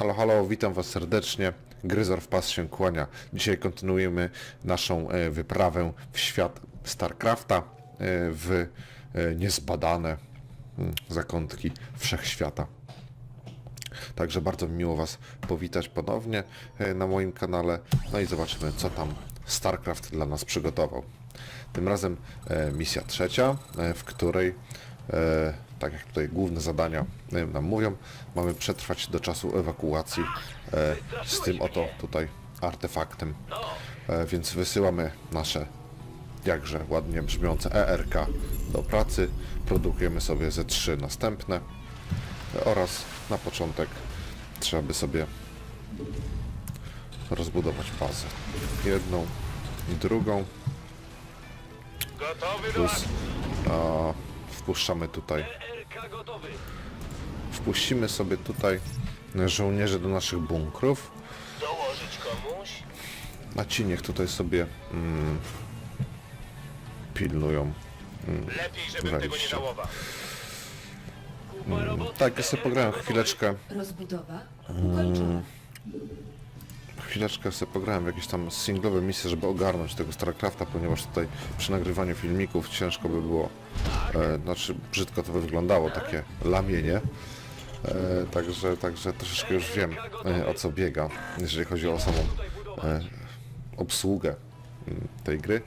Halo, halo, witam Was serdecznie. Gryzor w pas się kłania. Dzisiaj kontynuujemy naszą e, wyprawę w świat StarCrafta, e, w e, niezbadane mm, zakątki wszechświata. Także bardzo mi miło Was powitać ponownie na moim kanale. No i zobaczymy, co tam StarCraft dla nas przygotował. Tym razem misja trzecia, w której, tak jak tutaj główne zadania e, nam mówią, mamy przetrwać do czasu ewakuacji e, z tym oto tutaj artefaktem. E, więc wysyłamy nasze jakże ładnie brzmiące ERK do pracy. Produkujemy sobie ze trzy następne oraz na początek trzeba by sobie rozbudować bazę. Jedną i drugą plus a, wpuszczamy tutaj. Wpuścimy sobie tutaj żołnierzy do naszych bunkrów Dołożyć komuś? a ci niech tutaj sobie mm, pilnują Lepiej, żebym tego nie żałował. tak, ja sobie pograłem chwileczkę Rozbudowa ukończona. chwileczkę sobie pograłem w jakieś tam singlowe misje, żeby ogarnąć tego StarCrafta, ponieważ tutaj przy nagrywaniu filmików ciężko by było, e, znaczy brzydko to by wyglądało, takie lamienie. E, także, także troszeczkę już wiem e, o co biega, jeżeli chodzi o samą e, obsługę mm, tej gry.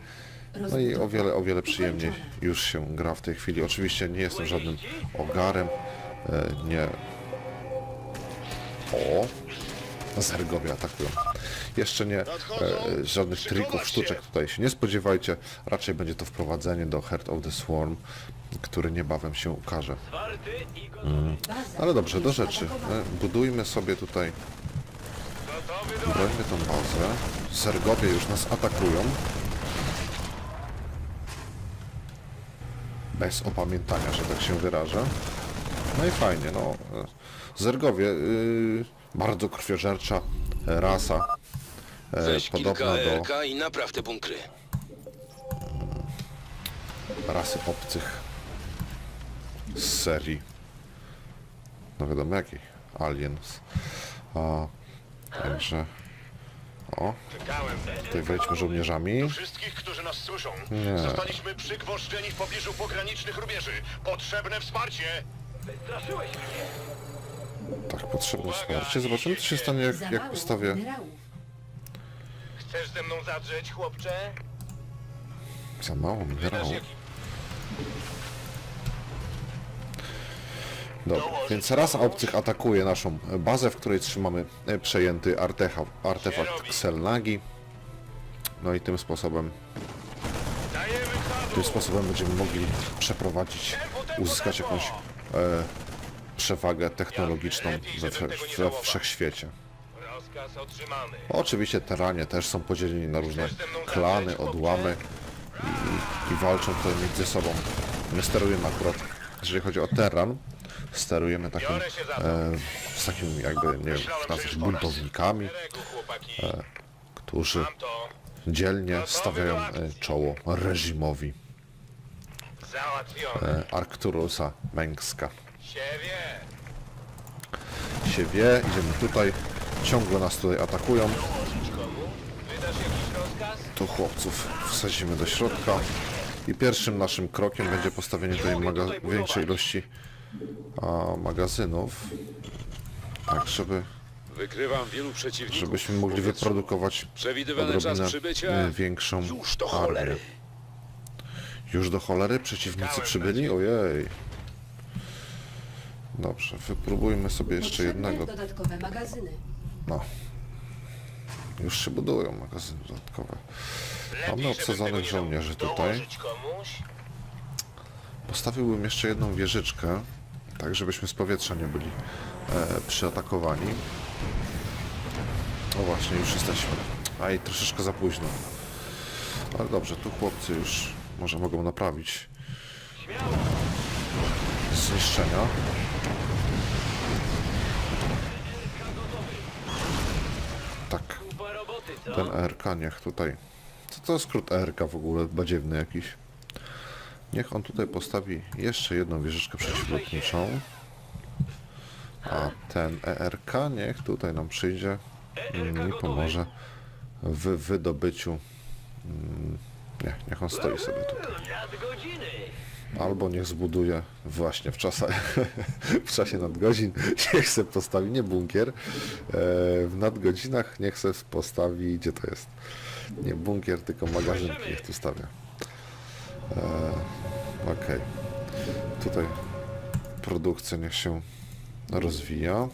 No i o wiele, o wiele przyjemniej już się gra w tej chwili. Oczywiście nie jestem żadnym ogarem, e, nie... O! Zergowie atakują. Jeszcze nie, e, żadnych trików, sztuczek tutaj się nie spodziewajcie. Raczej będzie to wprowadzenie do Heart of the Swarm, który niebawem się ukaże. Baza Ale dobrze, do rzeczy. E, Budujmy sobie tutaj, brońmy tą bazę. Zergowie już nas atakują. Bez opamiętania, że tak się wyrażę. No i fajnie, no. e, Zergowie, y, bardzo krwiożercza rasa. E, Weź kilka podobna do RK i napraw te bunkry. rasy obcych z serii. No wiadomo jakiej. Aliens. A, także... O, Czekałem. tutaj wejdźmy żołnierzami. Wszystkich, którzy nas słyszą. Nie. Zostaliśmy przygwożdżeni w pobliżu pogranicznych rubieży. Potrzebne wsparcie. Wystraszyłeś mnie. Tak, potrzebne wsparcie. Zobaczymy, co się stanie, jak, jak mało postawię... minerałów. Chcesz ze mną zadrzeć, chłopcze? Za mało jaki... Dobra, więc rasa obcych atakuje naszą bazę, w której trzymamy e, przejęty artefa, artefakt Xelnagi. No i tym sposobem, Dajemy tym sposobem będziemy mogli przeprowadzić, uzyskać jakąś e, przewagę technologiczną we, wsze, we wszechświecie. Rozkaz otrzymany. Oczywiście teranie też są podzieleni na różne klany, odłamy i, i walczą tutaj między sobą. My sterujemy akurat, jeżeli chodzi o teran, sterujemy takim, to. e, z takimi jakby, nie wiem, nas. buntownikami, chłopaki. którzy to. dzielnie stawiają e, czoło reżimowi e, Arcturusa Mengska. Się wie, idziemy tutaj, ciągle nas tutaj atakują. Tu chłopców wsadzimy do środka i pierwszym naszym krokiem będzie postawienie tutaj maga- większej ilości a, magazynów, tak żeby, Wykrywam wielu przeciwników. żebyśmy mogli wyprodukować odrobinę e, większą już do cholery. Już do cholery przeciwnicy przybyli? Ojej. Dobrze, wypróbujmy sobie jeszcze jednego. dodatkowe magazyny. No. Już się budują magazyny dodatkowe. Mamy obsadzonych żołnierzy tutaj. Postawiłbym jeszcze jedną wieżyczkę, tak żebyśmy z powietrza nie byli e, przyatakowani. No właśnie, już jesteśmy. Aj, troszeczkę za późno. Ale dobrze, tu chłopcy już może mogą naprawić zniszczenia. Tak, Ten ERK niech tutaj... Co to skrót ERK w ogóle? Badziewny jakiś. Niech on tutaj postawi jeszcze jedną wieżyczkę przeciwlotniczą. A ten ERK niech tutaj nam przyjdzie mm, i pomoże w wydobyciu. mm, Nie, niech on stoi sobie tutaj. Albo niech zbuduje właśnie w, czasach, w czasie nadgodzin, niech se postawi nie bunkier, e, w nadgodzinach niech se postawi, gdzie to jest? Nie bunkier, tylko magazynki niech tu stawia. E, Okej. Tutaj produkcja niech się rozwija.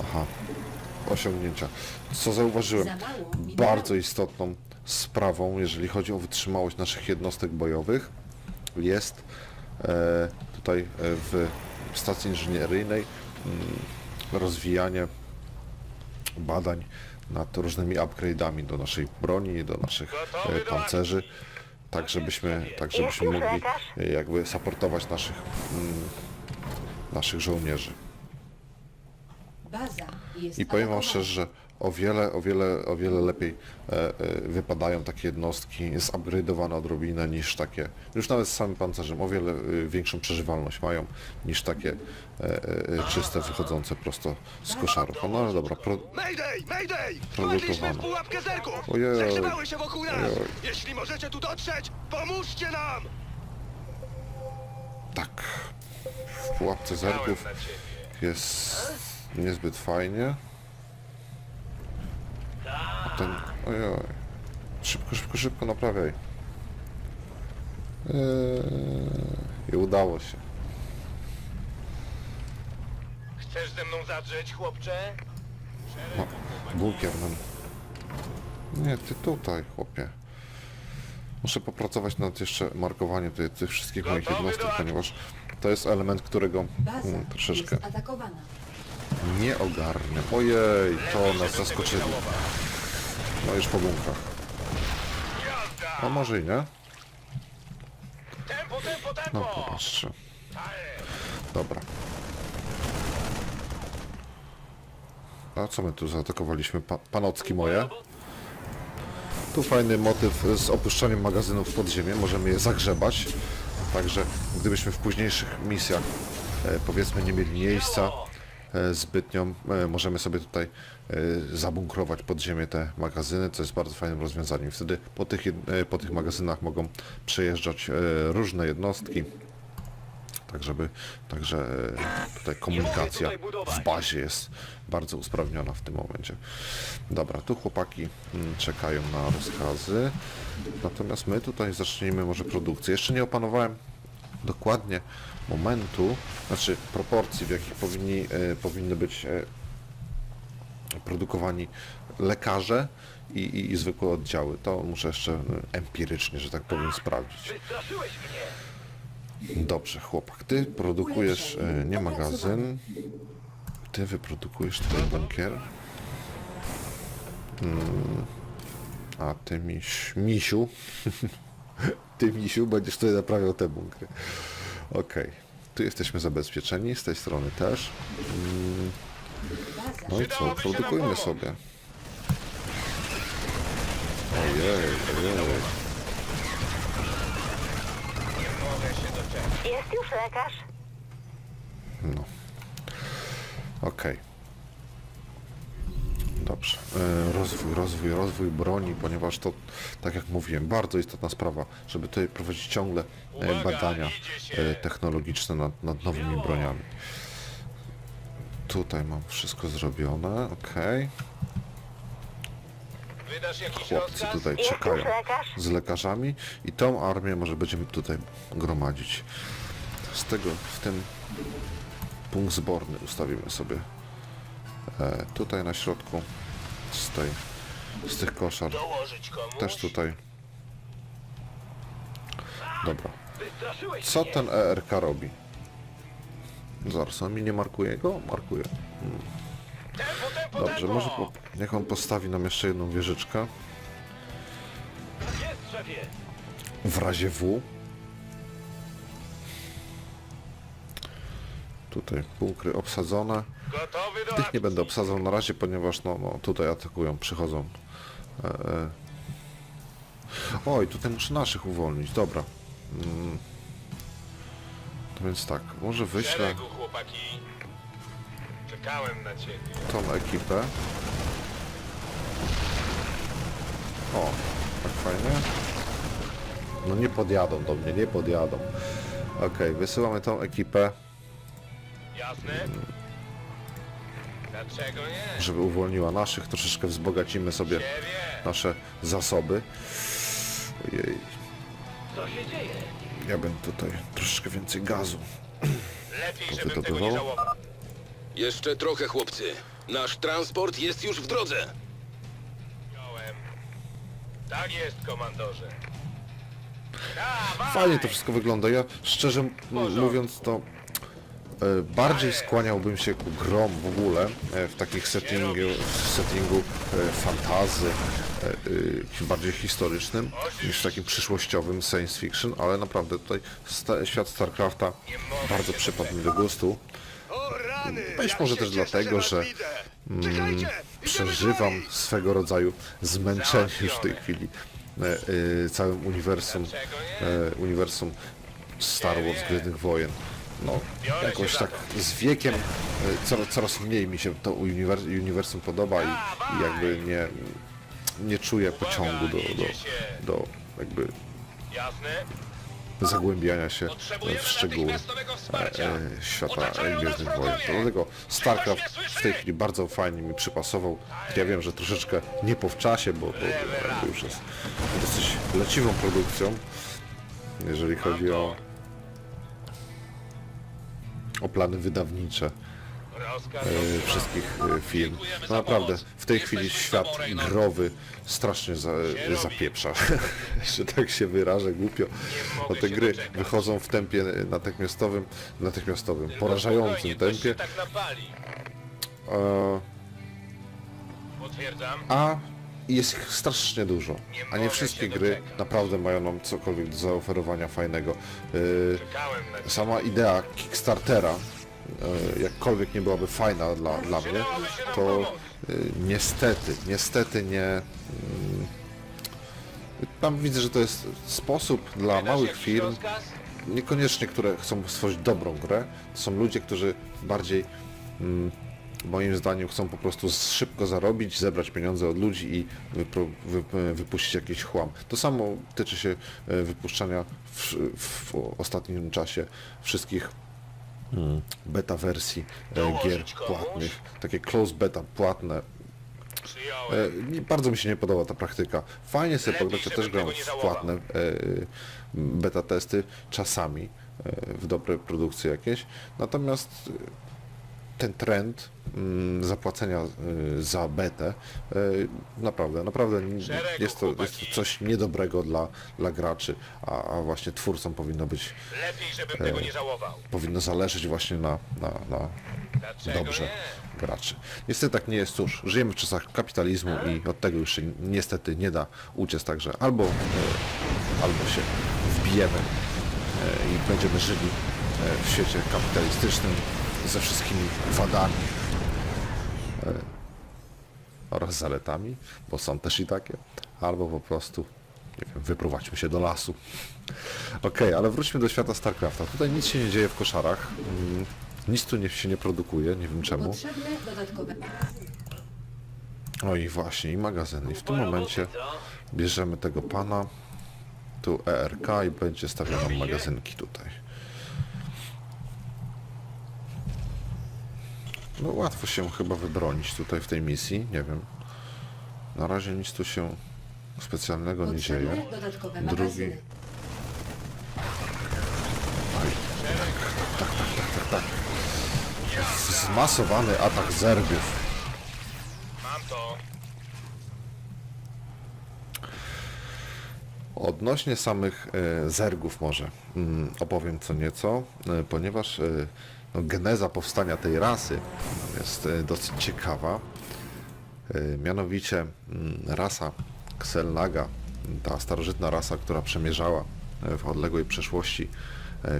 Aha, osiągnięcia. Co zauważyłem? Bardzo istotną sprawą, jeżeli chodzi o wytrzymałość naszych jednostek bojowych, jest e, tutaj e, w stacji inżynieryjnej mm, rozwijanie badań nad różnymi upgrade'ami do naszej broni, do naszych e, pancerzy, tak żebyśmy, tak żebyśmy mogli jakby supportować naszych, mm, naszych żołnierzy. Baza jest I powiem wam szczerze, że o wiele, o wiele, o wiele lepiej e, e, wypadają takie jednostki zupgrade'owane odrobinę niż takie, już nawet z samym pancerzem, o wiele e, większą przeżywalność mają niż takie czyste, wychodzące prosto z koszarów. No ale dobra, pro, Mayday! Mayday! Produkowane. Wpadliśmy w pułapkę zerków! Ojej. Zakrzywały się wokół nas! Ojej. Jeśli możecie tu dotrzeć, pomóżcie nam! tak, w pułapce zerków jest niezbyt fajnie. Ten, ojoj, szybko, szybko, szybko naprawiaj. Eee, I udało się. Chcesz ze mną zadrzeć, chłopcze? No, bunkier nam. Nie, ty tutaj, chłopie. Muszę popracować nad jeszcze markowaniem tych, tych wszystkich moich Gotowy jednostek, do akcji. ponieważ to jest element, którego Baza mm, troszeczkę jest atakowana. nie ogarnę. Ojej, to nas zaskoczyli. No już po bunkrach. A może i nie? Tempo, tempo! No popatrzcie. Dobra. A co my tu zaatakowaliśmy? Pa panocki moje. Tu fajny motyw z opuszczaniem magazynów w podziemie. Możemy je zagrzebać. Także gdybyśmy w późniejszych misjach e, powiedzmy nie mieli miejsca e, zbytnio, e, możemy sobie tutaj e, zabunkrować pod ziemię te magazyny, co jest bardzo fajnym rozwiązaniem. I Wtedy po tych, po tych magazynach mogą przejeżdżać różne jednostki. Tak, żeby, także tutaj komunikacja w bazie jest bardzo usprawniona w tym momencie. Dobra, tu chłopaki mm, czekają na rozkazy. Natomiast my tutaj zacznijmy może produkcję. Jeszcze nie opanowałem dokładnie momentu, znaczy proporcji, w jakich powinni, e, powinny być e, produkowani lekarze i, i, i zwykłe oddziały. To muszę jeszcze empirycznie, że tak powiem, sprawdzić. Dobrze, chłopak, ty produkujesz e, nie magazyn, ty wyprodukujesz tutaj bunkier. Mm, a ty miś, misiu, ty misiu będziesz tutaj naprawiał te bunkry. Okej, tu jesteśmy zabezpieczeni, z tej strony też. Baza No i co, produkujmy sobie. Ojej, ojej. Jest już lekarz. No. Okej. Dobrze. E, Rozwój, rozwój, rozwój broni, ponieważ to, tak jak mówiłem, bardzo istotna sprawa, żeby tutaj prowadzić ciągle e, Uwaga, badania e, technologiczne nad, nad nowymi broniami. Tutaj mam wszystko zrobione, jakiś Chłopcy tutaj czekają z lekarzami i tą armię może będziemy tutaj gromadzić. Z tego, w tym punkt zborny ustawimy sobie tutaj na środku z tej, z tych koszar też tutaj. Dobra. Co ten ERK robi? Zaraz, on mi nie markuje go? Markuje. Tempo, Dobrze, może po, niech on postawi nam jeszcze jedną wieżyczkę. W razie W. Tutaj bunkry obsadzone. Tych nie będę obsadzał na razie, ponieważ no, no tutaj atakują, przychodzą. E, e. Oj, tutaj muszę naszych uwolnić, dobra. Mm. To więc tak, może wyślę, szeregu, chłopaki! Czekałem na ciebie. tą ekipę. O, tak fajnie. No nie podjadą do mnie, nie podjadą. Okej, wysyłamy tą ekipę, Jasne? Dlaczego nie? żeby uwolniła naszych. Troszeczkę wzbogacimy sobie Ciebie! nasze zasoby. Ojej, Co się dzieje? ja bym tutaj troszeczkę więcej gazu. Lepiej, To żebym tego nie żałował. Jeszcze trochę, chłopcy. Nasz transport jest już w drodze. Wziąłem. Tak jest, komandorze. Dawaj! Fajnie to wszystko wygląda. Ja szczerze m- mówiąc to bardziej skłaniałbym się ku grom w ogóle e, w takich settingu, w settingu e, fantazy e, e, bardziej historycznym niż w takim przyszłościowym science fiction, ale naprawdę tutaj świat StarCrafta bardzo przypadł mi do gustu. Być może też dlatego, że mm, przeżywam swego rodzaju zmęczenie już w tej chwili e, e, całym uniwersum, e, uniwersum Star Wars Gwiezdnych Wojen. No, jakoś tak z wiekiem e, coraz, coraz mniej mi się to uniwers, uniwersum podoba i, i jakby nie, nie czuję pociągu do, do, do jakby zagłębiania się w szczegóły wsparcia. e, świata Gwiezdnych Wojen. Dlatego StarCraft w tej chwili bardzo fajnie mi przypasował. Ja wiem, że troszeczkę nie po wczasie, bo, bo już jest dosyć leciwą produkcją, jeżeli chodzi o, o plany wydawnicze e, wszystkich e, firm. No naprawdę, w tej chwili świat growy strasznie za, zapieprza, że tak się wyrażę głupio. Bo te gry wychodzą w tempie natychmiastowym, natychmiastowym, porażającym Spokojnie, ktoś tempie. się a jest ich strasznie dużo, a nie wszystkie gry naprawdę mają nam cokolwiek do zaoferowania fajnego. Ciebie. sama idea Kickstartera, e, jakkolwiek nie byłaby fajna dla, dla mnie, to e, niestety, niestety nie... mm, Tam widzę, że to jest sposób dla małych firm, niekoniecznie, które chcą stworzyć dobrą grę, to są ludzie, którzy bardziej mm, moim zdaniem chcą po prostu szybko zarobić, zebrać pieniądze od ludzi i wypuścić jakiś chłam. To samo tyczy się e, wypuszczania w, w ostatnim czasie wszystkich mm, beta wersji e, gier płatnych, takie close beta płatne. E, bardzo mi się nie podoba ta praktyka. Fajnie sobie pograć, ja też gram w płatne beta testy czasami w dobre produkcje jakieś. Natomiast ten trend mm, zapłacenia e, za betę e, naprawdę, naprawdę jest to, jest to coś niedobrego dla, dla graczy, a, a właśnie twórcom powinno być, Lepiej, żebym e, tego nie żałował. powinno zależeć właśnie na, na, na Dlaczego dobrze nie? graczy. Niestety tak nie jest, cóż, żyjemy w czasach kapitalizmu i od tego już się niestety nie da uciec, także albo, e, albo się wbijemy e, i będziemy żyli w świecie kapitalistycznym ze wszystkimi wadami e, oraz zaletami, bo są też i takie, albo po prostu nie wiem, wyprowadźmy się do lasu. Okej, ale wróćmy do świata StarCrafta. Tutaj nic się nie dzieje w koszarach. Mm, Nic tu nie, się nie produkuje, nie wiem czemu. Dodatkowe Oj, właśnie, i magazyn. I w tym momencie bierzemy tego pana, tu ERK i będzie stawiano magazynki tutaj. No łatwo się chyba wybronić tutaj w tej misji, nie wiem. Na razie nic tu się specjalnego nie dzieje. Potrzebne dodatkowe Drugi. magazyny. Oj, tak, tak, tak, tak, tak. Zmasowany atak zergów. Mam to. Odnośnie samych e, zergów może mm, opowiem co nieco, e, ponieważ e, no, geneza powstania tej rasy jest e, dosyć ciekawa. E, mianowicie mm, rasa Xelnaga, ta starożytna rasa, która przemierzała e, w odległej przeszłości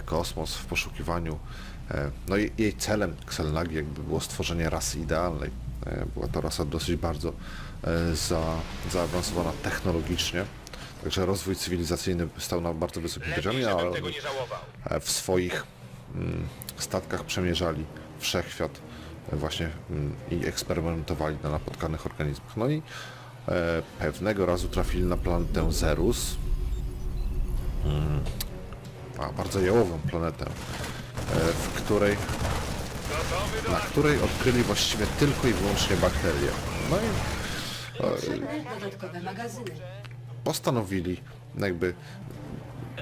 kosmos w poszukiwaniu. No i jej celem Xelnagi jakby było stworzenie rasy idealnej. Była to rasa dosyć bardzo za, zaawansowana technologicznie. Także rozwój cywilizacyjny stał na bardzo wysokim poziomie, ale w swoich mm, statkach przemierzali wszechświat właśnie mm, i eksperymentowali na napotkanych organizmach. No i e, pewnego razu trafili na planetę Zerus, mm, a bardzo jałową planetę, e, w której na której odkryli właściwie tylko i wyłącznie bakterie. No i postanowili, jakby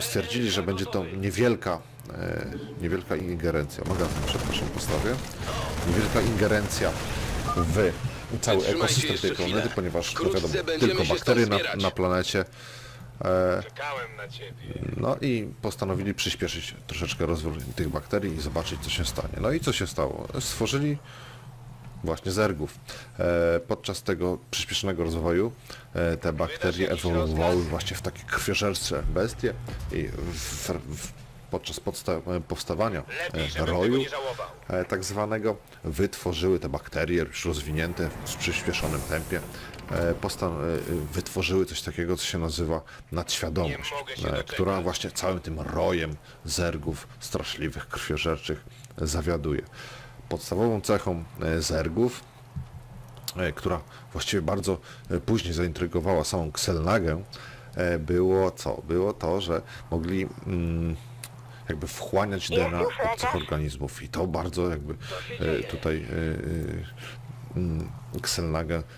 stwierdzili, że będzie to niewielka, e, niewielka ingerencja, magazyn, przepraszam, postawię, niewielka ingerencja w cały ekosystem tej planety, ponieważ no wiadomo, tylko bakterie na, na planecie. Ciebie. No i postanowili przyspieszyć troszeczkę rozwój tych bakterii i zobaczyć, co się stanie. No i co się stało? Stworzyli właśnie zergów. E, podczas tego przyspieszonego rozwoju e, te bakterie ewoluowały właśnie w takie krwiożercze bestie i w, w, podczas e, powstawania roju tak zwanego wytworzyły te bakterie już rozwinięte w przyspieszonym tempie wytworzyły coś takiego, co się nazywa nadświadomość, się która właśnie całym tym rojem zergów straszliwych, krwiożerczych zawiaduje. Podstawową cechą e, zergów e, która właściwie bardzo e, później zaintrygowała samą Xelnagę, e, było co? Było to, że mogli mm, jakby wchłaniać DNA obcych organizmów i to bardzo jakby tutaj e, mm,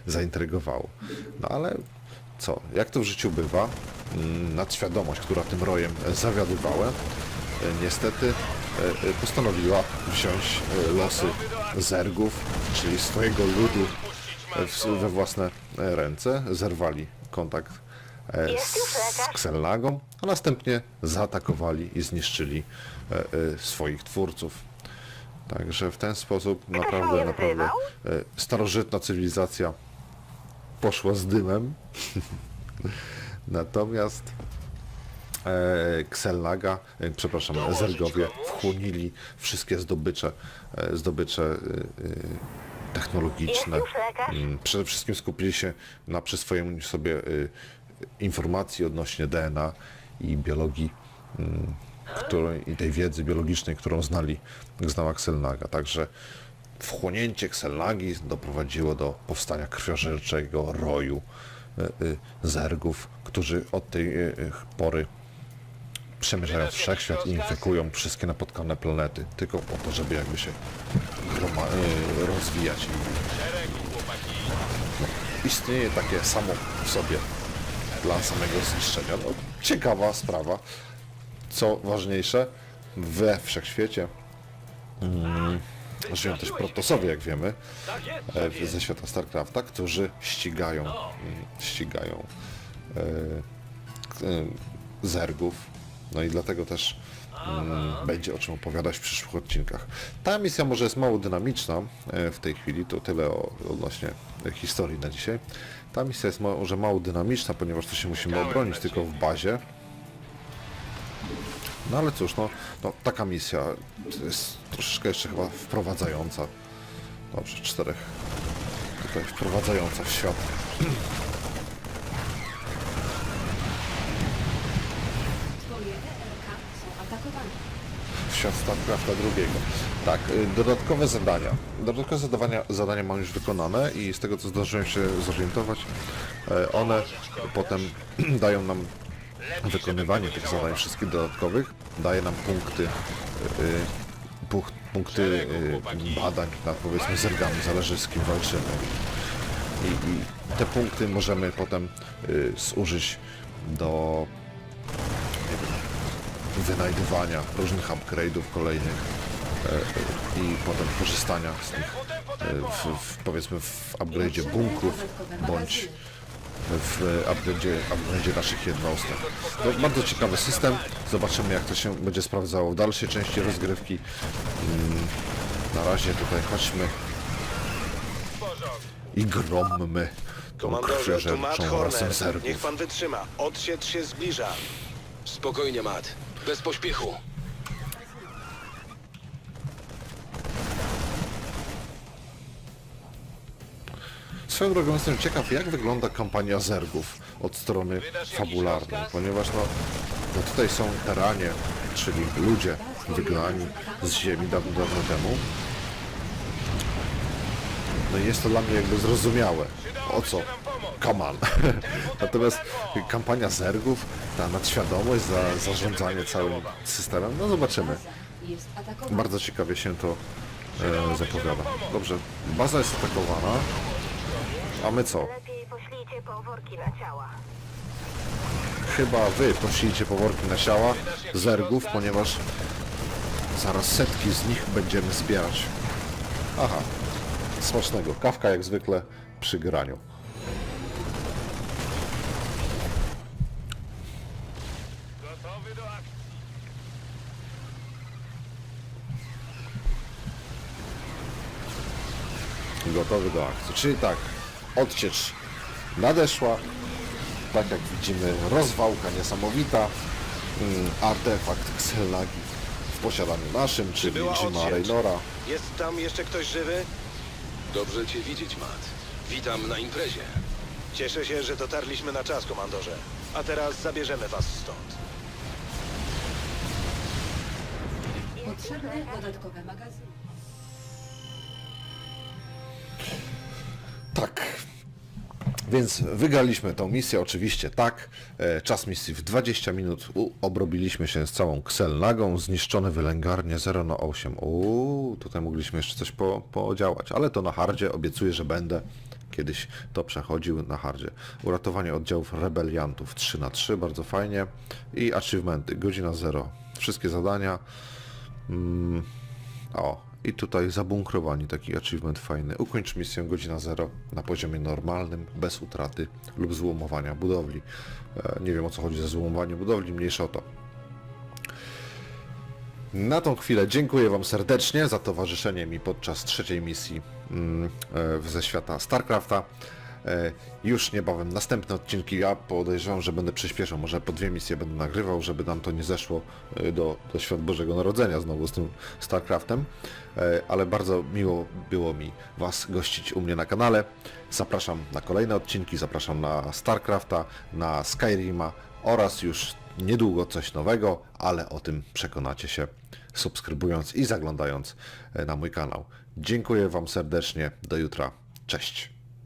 zaintrygowało. No ale co? Jak to w życiu bywa? Mm, Nadświadomość, która tym rojem zawiadywała, niestety postanowiła wziąć e, losy zergów, czyli swojego ludu e, we własne e, ręce, zerwali kontakt e, z, Xelnagą, a następnie zaatakowali i zniszczyli e, e, swoich twórców. Także w ten sposób naprawdę, naprawdę e, starożytna cywilizacja poszła z dymem. Natomiast e, Xelnaga, e, przepraszam, Zergowie wchłonili wszystkie zdobycze, e, zdobycze technologiczne. Mm, Przede wszystkim skupili się na przyswojeniu sobie informacji odnośnie DNA i biologii mm, której, i tej wiedzy biologicznej, którą znali, znała Xelnaga. Także wchłonięcie Xelnagi doprowadziło do powstania krwiożerczego roju zergów, którzy od tej pory przemierzają wszechświat i infekują wszystkie napotkane planety, tylko po to, żeby jakby się e, rozwijać. Chłopaki. Istnieje takie samo w sobie dla samego zniszczenia. No, ciekawa sprawa. Co ważniejsze, we wszechświecie mm, żyją też protosowie, jak wiemy, e, ze świata StarCrafta, którzy ścigają, mm, ścigają e, zergów. No i dlatego też mm, będzie o czym opowiadać w przyszłych odcinkach. Ta misja może jest mało dynamiczna e, w tej chwili, to tyle o, odnośnie historii na dzisiaj. Ta misja jest może mało dynamiczna, ponieważ tu się musimy obronić tylko w bazie. No ale cóż, no, no taka misja to jest troszeczkę jeszcze chyba wprowadzająca. Dobrze, czterech tutaj wprowadzająca w świat. Twoje ERK są atakowane. Świat StarCrafta drugiego. Tak, y, dodatkowe zadania. Dodatkowe zadania, zadania mam już wykonane i z tego co zdążyłem się zorientować, e, one potem dają nam wykonywanie tych zadań wszystkich dodatkowych, daje nam punkty, y, punkty y, badań nad powiedzmy zergami, zależy z kim walczymy. I, i te punkty możemy potem zużyć do wynajdywania różnych upgrade'ów kolejnych e, e, i potem korzystania z nich e, w, w, powiedzmy w upgrade'zie bunkrów bądź w upgrade'zie, upgrade'zie naszych jednostek. To bardzo ciekawy system. Zobaczymy jak to się będzie sprawdzało w dalszej części rozgrywki. Mm, Na razie tutaj chodźmy i grommy tą krwiożerczą Horner. rasę Niech pan wytrzyma. Odsiecz się zbliża. Spokojnie, Matt. Bez pośpiechu. Swoją drogą jestem ciekaw, jak wygląda kampania zergów od strony fabularnej, ponieważ no, no tutaj są teranie, czyli ludzie wygnani z ziemi dawno, dawno temu. No i jest to dla mnie jakby zrozumiałe. O co? Come on. Natomiast kampania zergów, ta nadświadomość za zarządzanie całym systemem, no zobaczymy. Bardzo ciekawie się to e, zapowiada. Dobrze, baza jest atakowana. A my co? Lepiej poślijcie po worki na ciała. Chyba wy poślijcie poworki na ciała zergów, ponieważ zaraz setki z nich będziemy zbierać. Aha, smacznego. Kawka jak zwykle przy graniu. Gotowy do akcji. Czyli tak, odciecz nadeszła. Tak jak widzimy, rozwałka niesamowita. Mm, artefakt Xelnagi w posiadaniu naszym, czyli Była Jima odsiecz. Raynora. Jest tam jeszcze ktoś żywy? Dobrze cię widzieć, Matt. Witam na imprezie. Cieszę się, że dotarliśmy na czas, komandorze. A teraz zabierzemy was stąd. Potrzebne dodatkowe magazyny. Więc wygraliśmy tą misję, oczywiście tak. E, Czas misji w 20 minut. U, obrobiliśmy się z całą Xelnagą. Zniszczone wylęgarnie 0 na 8. Uuu, tutaj mogliśmy jeszcze coś po, podziałać, ale to na hardzie. Obiecuję, że będę kiedyś to przechodził na hardzie. Uratowanie oddziałów rebeliantów 3 na 3 bardzo fajnie. I achievementy, godzina 0. Wszystkie zadania. O, i tutaj zabunkrowani taki achievement fajny. Ukończ misję godzina 0 na poziomie normalnym, bez utraty lub złomowania budowli. E, nie wiem o co chodzi ze złomowaniem budowli, mniejsza o to. Na tą chwilę dziękuję Wam serdecznie za towarzyszenie mi podczas trzeciej misji mm, e, ze świata StarCrafta. E, Już niebawem następne odcinki. Ja podejrzewam, że będę przyspieszał. Może po dwie misje będę nagrywał, żeby nam to nie zeszło e, do, do Świąt Bożego Narodzenia znowu z tym StarCraftem. E, Ale bardzo miło było mi Was gościć u mnie na kanale. Zapraszam na kolejne odcinki, zapraszam na StarCrafta, na Skyrima oraz już niedługo coś nowego, ale o tym przekonacie się subskrybując i zaglądając na mój kanał. Dziękuję Wam serdecznie. Do jutra. Cześć.